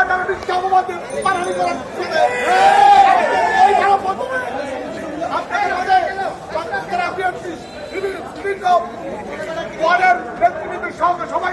গণতান্ত্রিককে অপমান পাঠানি ওয়ার্ডের ব্যক্তিবৃন্দের সঙ্গে সবাই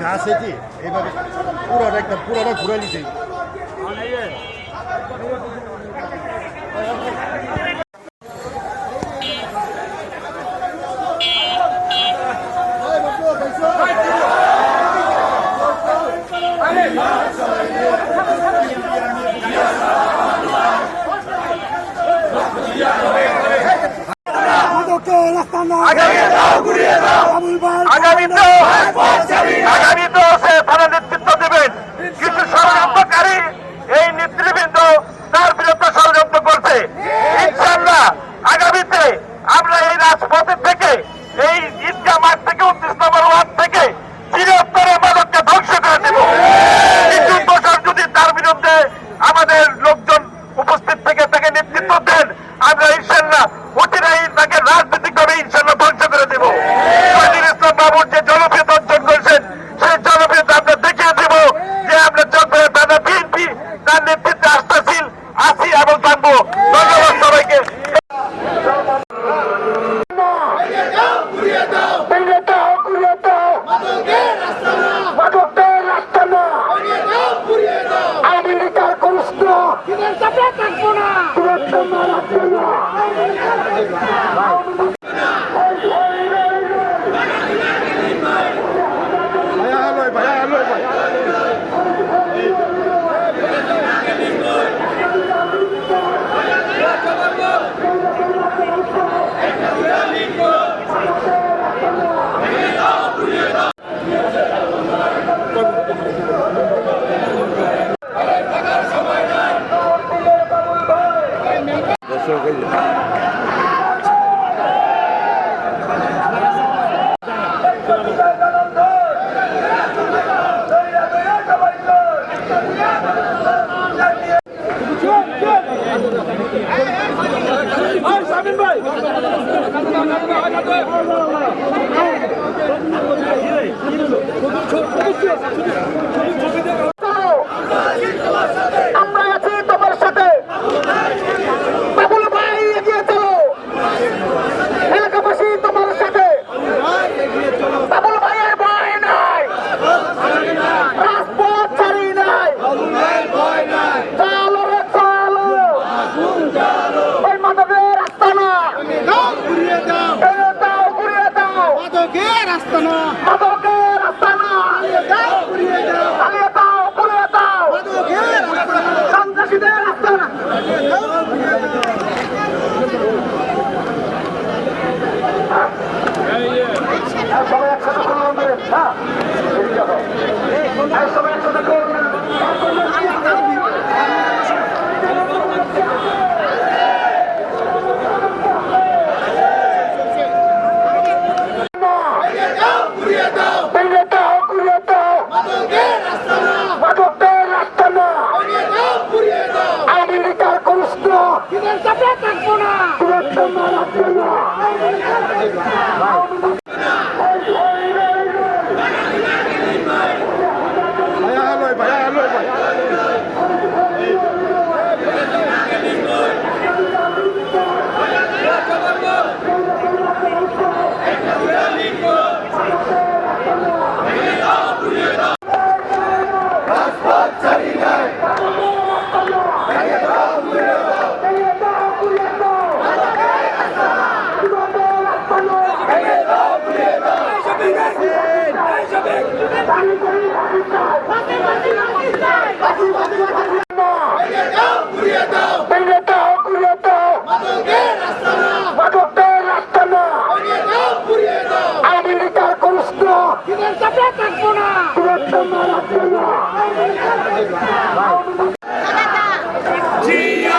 যা আছে কি পুরোটা একটা পুরোটা ঘুরে নিতে ¡Libertad plata, ভাই। আস্তানা মাদকের আস্তানা হারিয়ে দাও পুড়িয়ে দাও হারিয়ে দাও পুড়িয়ে দাও মাদকের আস্তানা সন্ত্রাসীদের আস্তানা। হারিয়ে দাও পুড়িয়ে দাও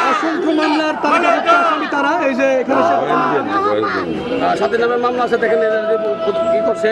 অসংখ্য মামলার তারা এই যে এখানে সাথে নামে মামলা আছে দেখেন কি করছে?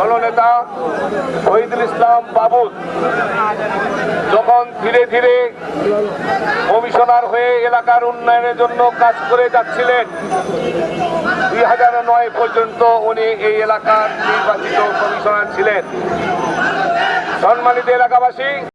দলনেতা শহীদুল ইসলাম বাবুদ যখন ধীরে ধীরে কমিশনার হয়ে এলাকার উন্নয়নের জন্য কাজ করে যাচ্ছিলেন, দুই হাজার নয় পর্যন্ত উনি এই এলাকার নির্বাচিত কমিশনার ছিলেন। সম্মানিত এলাকাবাসী